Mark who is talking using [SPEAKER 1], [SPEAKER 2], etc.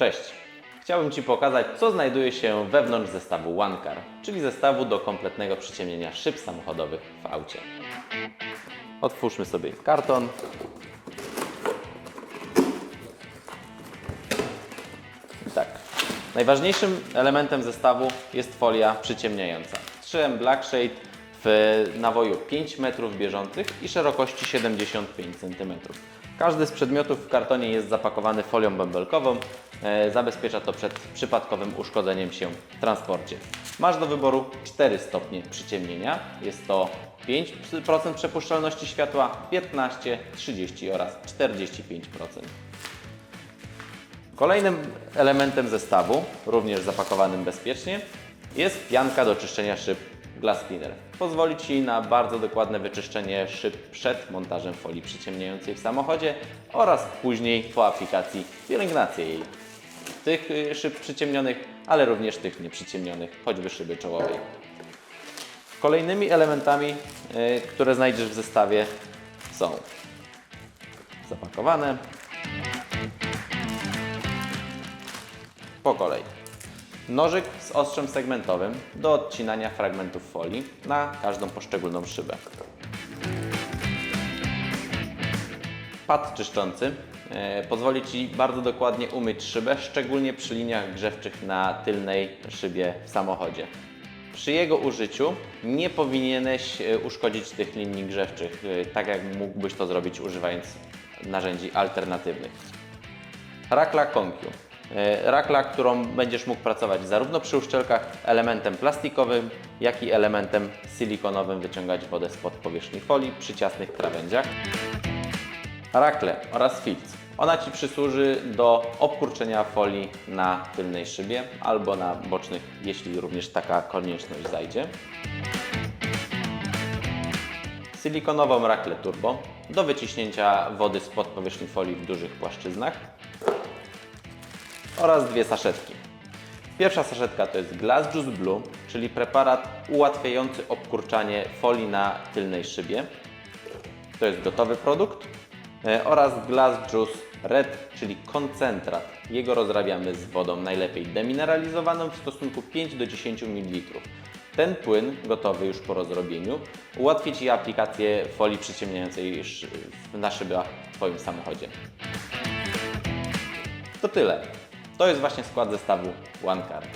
[SPEAKER 1] Cześć! Chciałbym Ci pokazać, co znajduje się wewnątrz zestawu OneCar, czyli zestawu do kompletnego przyciemnienia szyb samochodowych w aucie. Otwórzmy sobie karton. Tak. Najważniejszym elementem zestawu jest folia przyciemniająca. 3M Black Shade w nawoju 5 metrów bieżących i szerokości 75 cm. Każdy z przedmiotów w kartonie jest zapakowany folią bąbelkową. E, zabezpiecza to przed przypadkowym uszkodzeniem się w transporcie. Masz do wyboru 4 stopnie przyciemnienia. Jest to 5% przepuszczalności światła, 15, 30 oraz 45%. Kolejnym elementem zestawu, również zapakowanym bezpiecznie, jest pianka do czyszczenia szyb Glass Cleaner. Pozwoli Ci na bardzo dokładne wyczyszczenie szyb przed montażem folii przyciemniającej w samochodzie oraz później po aplikacji pielęgnację jej. Tych y, szyb przyciemnionych, ale również tych nieprzyciemnionych, choćby szyby czołowej. Kolejnymi elementami, y, które znajdziesz w zestawie są zapakowane, po kolei. Nożyk z ostrzem segmentowym do odcinania fragmentów folii na każdą poszczególną szybę. Pad czyszczący e, pozwoli Ci bardzo dokładnie umyć szybę, szczególnie przy liniach grzewczych na tylnej szybie w samochodzie. Przy jego użyciu nie powinieneś e, uszkodzić tych linii grzewczych, e, tak jak mógłbyś to zrobić używając narzędzi alternatywnych. Rakla Concu. E, Rakla, którą będziesz mógł pracować zarówno przy uszczelkach elementem plastikowym, jak i elementem silikonowym, wyciągać wodę spod powierzchni folii przy ciasnych krawędziach. Rakle oraz filc. Ona Ci przysłuży do obkurczenia folii na tylnej szybie albo na bocznych, jeśli również taka konieczność zajdzie. Silikonową raklę turbo do wyciśnięcia wody spod powierzchni folii w dużych płaszczyznach oraz dwie saszetki. Pierwsza saszetka to jest Glass Juice Blue, czyli preparat ułatwiający obkurczanie folii na tylnej szybie. To jest gotowy produkt. E, Oraz Glass Juice Red, czyli koncentrat. Jego rozrabiamy z wodą najlepiej demineralizowaną w stosunku 5 do 10 ml. Ten płyn, gotowy już po rozrobieniu, ułatwi Ci aplikację folii przyciemniającej na szybach w Twoim samochodzie. To tyle. To jest właśnie skład zestawu OneCard.